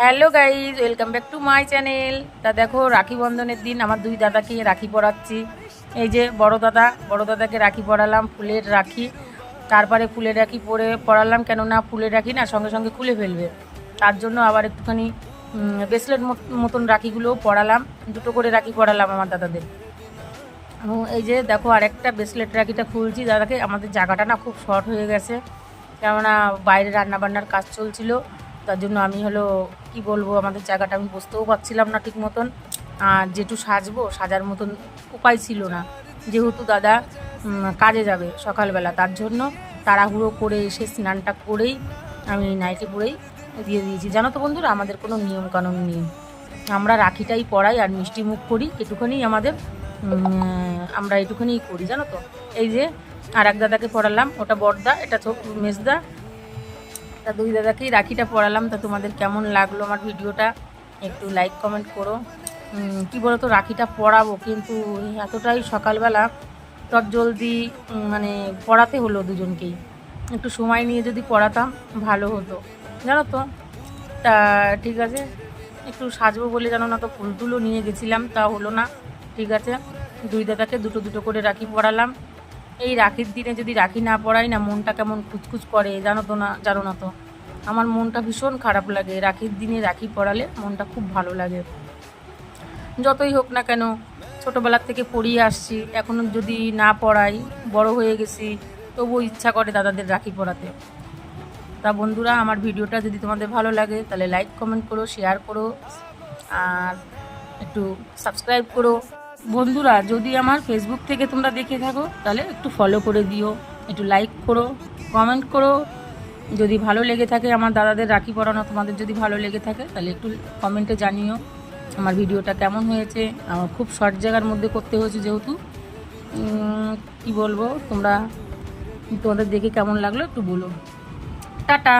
Hello guys, welcome back to my channel. তা দেখো, রাখি বন্ধনের দিন, আমার দুই দাদাকে রাখি পরাচ্ছি। এই যে বড় দাদা, বড় দাদাকে রাখি পরালাম, ফুলের রাখি। তারপরে ফুলের রাখি পরে পরালাম, কেননা ফুলের রাখি না, সঙ্গে সঙ্গে খুলে ফেলবে। তার জন্য আবার একটুখানি ব্রেসলেট মতন রাখিগুলোও পরালাম। দুটো করে রাখি পরালাম আমার দাদাদের। এই যে দেখো, আরেকটা ব্রেসলেট রাখিটা খুলছি। দাদাকে, আমাদের জায়গাটা না খুব শর্ট হয়ে গেছে। কেননা বাইরে রান্নাবান্নার কাজ চলছিল। তার জন্য আমি হলো, কি বলব, আমাদের জায়গাটা আমি বসতেও পারছিলাম না ঠিক মতন। আর যেটু সাজবো, সাজার মতন উপায় ছিল না। যেহেতু দাদা কাজে যাবে সকালবেলা, তার জন্য তাড়াহুড়ো করে এসে স্নানটা করেই আমি নাইটি পরেই দিয়ে দিয়েছি। জানো তো বন্ধুরা, আমাদের কোনো নিয়ম কানুন নেই। আমরা রাখিটাই পড়াই আর মিষ্টি মুখ করি, এটুখানি আমাদের আমরা এটুখানিই করি, জানো তো? এই যে আর এক দাদাকে পড়ালাম ওটা বড়দা এটা মেজদা তা দুই দাদাকেই রাখিটা পড়ালাম, তা তোমাদের কেমন লাগল আমার ভিডিওটা? একটু লাইক কমেন্ট করো। কি বলো তো রাখিটা পড়াবো, কিন্তু এতটাই সকালবেলা তত জলদি মানে পড়াতে হলো দুজনকেই। একটু সময় নিয়ে যদি পড়াতাম, ভালো হতো। জানো তো? তা ঠিক আছে, একটু সাজবো বলে জানো না তো ফুল টুলও নিয়ে গেছিলাম, তা হলো না, ঠিক আছে। দুই দাদাকে দুটো দুটো করে রাখি পড়ালাম। এই রাখির দিনে যদি রাখি না পড়াই না, মনটা কেমন খুচখুচ করে জানো তো না, জানো না তো। আমার মনটা ভীষণ খারাপ লাগে। রাখির দিনে রাখি পড়ালে মনটা খুব ভালো লাগে। যতই হোক না কেন, ছোটোবেলার থেকে পড়িয়ে আসছি। এখনও যদি না পড়াই, বড় হয়ে গেছি, তবুও ইচ্ছা করে দাদাদের রাখি পড়াতে। তা বন্ধুরা, আমার ভিডিওটা যদি তোমাদের ভালো লাগে, তাহলে লাইক কমেন্ট করো শেয়ার করো, আর একটু সাবস্ক্রাইব করো। বন্ধুরা, যদি আমার ফেসবুক থেকে তোমরা দেখে থাকো, তাহলে একটু ফলো করে দিও, একটু লাইক করো কমেন্ট করো। যদি ভালো লেগে থাকে আমার দাদাদের রাখি পরানো, তোমাদের যদি ভালো লেগে থাকে, তাহলে একটু কমেন্টে জানিও আমার ভিডিওটা কেমন হয়েছে। আমার খুব শর্ট জায়গার মধ্যে করতে হয়েছে যেহেতু। কি বলব, তোমরা তোমাদের দেখে কেমন লাগল একটু বলো। টাটা!